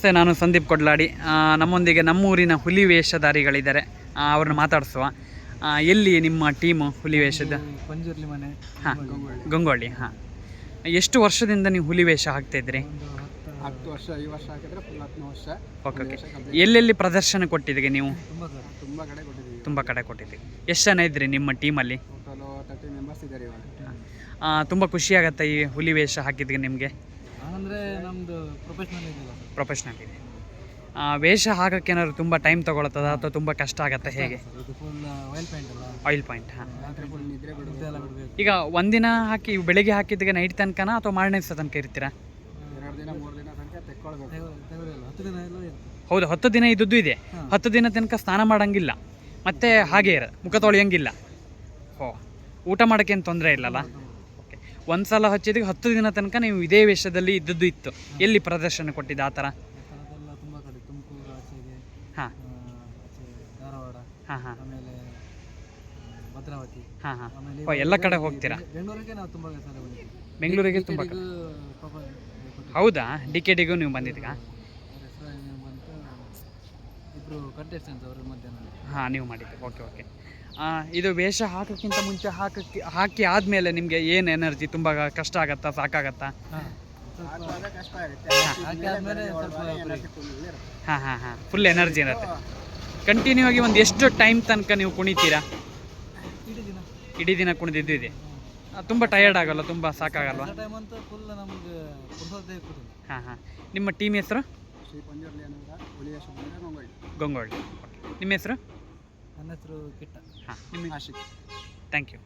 ನಮಸ್ತೆ ನಾನು ಸಂದೀಪ್ ಕೊಡ್ಲಾಡಿ. ನಮ್ಮೊಂದಿಗೆ ನಮ್ಮೂರಿನ ಹುಲಿ ವೇಷಧಾರಿಗಳಿದ್ದಾರೆ. ಅವ್ರನ್ನ ಮಾತಾಡಿಸುವ. ಎಲ್ಲಿ ನಿಮ್ಮ ಟೀಮು ಹುಲಿ ವೇಷದ? ಪಂಜುರ್ಲಿ ಮನೆ ಹಾಂ ಗಂಗೊಳ್ಳಿ. ಹಾಂ. ಎಷ್ಟು ವರ್ಷದಿಂದ ನೀವು ಹುಲಿ ವೇಷ ಹಾಕ್ತಾಯಿದ್ರಿ ಹತ್ತು ವರ್ಷ ಈ ವರ್ಷ ಹಾಕಿದ್ರೆ ಫುಲ್ ಹತ್ತು ವರ್ಷ. Okay okay. ಎಲ್ಲೆಲ್ಲಿ ಪ್ರದರ್ಶನ ಕೊಟ್ಟಿದ್ದೀರಿ ನೀವು? ತುಂಬ ಕಡೆ ತುಂಬ ಕಡೆ ಕೊಟ್ಟಿದ್ದೀವಿ ತುಂಬ ಕಡೆ ಕೊಟ್ಟಿದ್ದೀರಿ. ಎಷ್ಟು ಜನ ಇದ್ರಿ ನಿಮ್ಮ ಟೀಮಲ್ಲಿ? ಟೋಟಲು ತರ್ಟಿ ಮೆಂಬರ್ಸ್ ಇದ್ದಾರೆ ಇವಾಗ. ತುಂಬ ಖುಷಿಯಾಗತ್ತೆ ಈ ಹುಲಿ ವೇಷ ಹಾಕಿದ್ಗೆ ನಿಮಗೆ? ಅಂದರೆ ನಮ್ಮದು ಪ್ರೊಫೆಷ್ನಲ್ ಇದೆಯಲ್ಲ ಪ್ರೊಫೆಷ್ನಲ್ ಇದೆ. ಆ, ವೇಷ ಹಾಕೋಕ್ಕೆ ಏನಾದ್ರು ತುಂಬ ಟೈಮ್ ತಗೊಳತದ ಅಥವಾ ತುಂಬ ಕಷ್ಟ ಆಗತ್ತೆ ಹೇಗೆ? ಸರ್ ಇದು ಫುಲ್ ಆಯಿಲ್ ಪೇಂಟ್ ಅಲ್ಲ? ಆಯಿಲ್ ಪಾಯಿಂಟ್ ಹಾಂ. ರಾತ್ರಿ ಫುಲ್ ನಿದ್ರೆ ಬಿಡುತ್ತೆ ಎಲ್ಲ ಬಿಡಬೇಕು. ಈಗ ಒಂದಿನ ಹಾಕಿ ಬೆಳಿಗ್ಗೆ ಹಾಕಿದ್ದಕ್ಕೆ ನೈಟ್ ತನಕನ ಅಥವಾ ಮಾರನೇ ದಿವಸ ತನಕ ಇರ್ತೀರಾ? ಎರಡು ದಿನ ಮೂರು ದಿನ ತನಕ ತೆಕ್ಕೊಳ್ಬೇಕು. ತೆಗೆದಿಲ್ಲ ಹತ್ತು ದಿನ ಎಲ್ಲ ಇರುತ್ತೆ. ಹೌದು ಹತ್ತು ದಿನ ಇದ್ದದ್ದು ಇದೆ. ಹತ್ತು ದಿನ ತನಕ ಸ್ನಾನ ಮಾಡಂಗಿಲ್ಲ. ಮತ್ತೆ ಹಾಗೆ ಇರ ಮುಖ ತೊಳೆಯಂಗಿಲ್ಲ. ಹೋ ಊಟ ಮಾಡೋಕ್ಕೇನು ತೊಂದರೆ ಇಲ್ಲಲ್ಲ? ಒಂದು ಸಲ ಹಚ್ಚಿದಾಗ ಹತ್ತು ದಿನ ತನಕ ನೀವು ಇದೇ ವೇಷದಲ್ಲಿ ಇದ್ದದ್ದು ಇತ್ತು. ಎಲ್ಲಿ ಪ್ರದರ್ಶನ ಕೊಟ್ಟಿದ್ದ ಆ ಥರ? ಹಾಂ. ಹಾಂ ಹಾಂ. ಭದ್ರಾವತಿ ಹಾಂ ಹಾಂ. ಎಲ್ಲ ಕಡೆ ಹೋಗ್ತೀರಾ? ಬೆಂಗಳೂರಿಗೆ ನಾವು ತುಂಬ ಬೆಂಗಳೂರಿಗೆ ತುಂಬ. ಹೌದಾ? ಡಿ ಕೆ ಡಿಗೂ ನೀವು ಬಂದಿದ್ದೀಗ ಅವ್ರ ಹೆಸರು ಏನು ಬಂತು ಇಬ್ಬರು ಕಂಟೆಸ್ಟೆಂಟ್ಸ್ ಅವ್ರ ಮಧ್ಯಾಹ್ನ ಹಾಂ ನೀವು ಮಾಡಿದ್ದು ಓಕೆ ಓಕೆ ಇದು ವೇಷ ಹಾಕೋಕ್ಕಿಂತ ಮುಂಚೆ ಹಾಕಕ್ಕೆ ಹಾಕಿ ಆದಮೇಲೆ ನಿಮಗೆ ಏನು ಎನರ್ಜಿ ತುಂಬ ಕಷ್ಟ ಆಗತ್ತಾ ಸಾಕಾಗತ್ತಾ? ಹಾಂ. ಹಾಂ ಹಾಂ ಹಾಂ ಫುಲ್ ಎನರ್ಜಿ ಇರುತ್ತೆ. ಕಂಟಿನ್ಯೂ ಆಗಿ ಒಂದು ಎಷ್ಟು ಟೈಮ್ ತನಕ ನೀವು ಕುಣಿತೀರಾ? ಇಡೀ ದಿನ. ಇಡೀ ದಿನ ಕುಣಿದಿದ್ದು ಇದೆ. ತುಂಬ ಟಯರ್ಡ್ ಆಗಲ್ಲ ತುಂಬ ಸಾಕಾಗಲ್ವಾ? ಟೈಮ್ ಅಂತೂ ಫುಲ್ ನಮ್ಗೆ ಪುರ್ಸೋದೇ ಕೊಟ್ಟಿಲ್ಲ ಹಾಂ ಹಾಂ. ನಿಮ್ಮ ಟೀಮ್ ಹೆಸರು? ಶ್ರೀ ಪಂಜರ್ಲಿ ಅನ್ನೋದ ಹುಲಿಯ ಸುಬ್ಬಯ್ಯ ಗಂಗೊಳ್ಳಿ ಗಂಗೋಳ್ಳಿ ಓಕೆ ನಿಮ್ಮ ಹೆಸರು? ನನ್ನ ಹೆಸರು ಕಿಟ್ಟ. ಹಾಂ. ನಿಮ್ಮ ಆಶಿಕ್. Thank you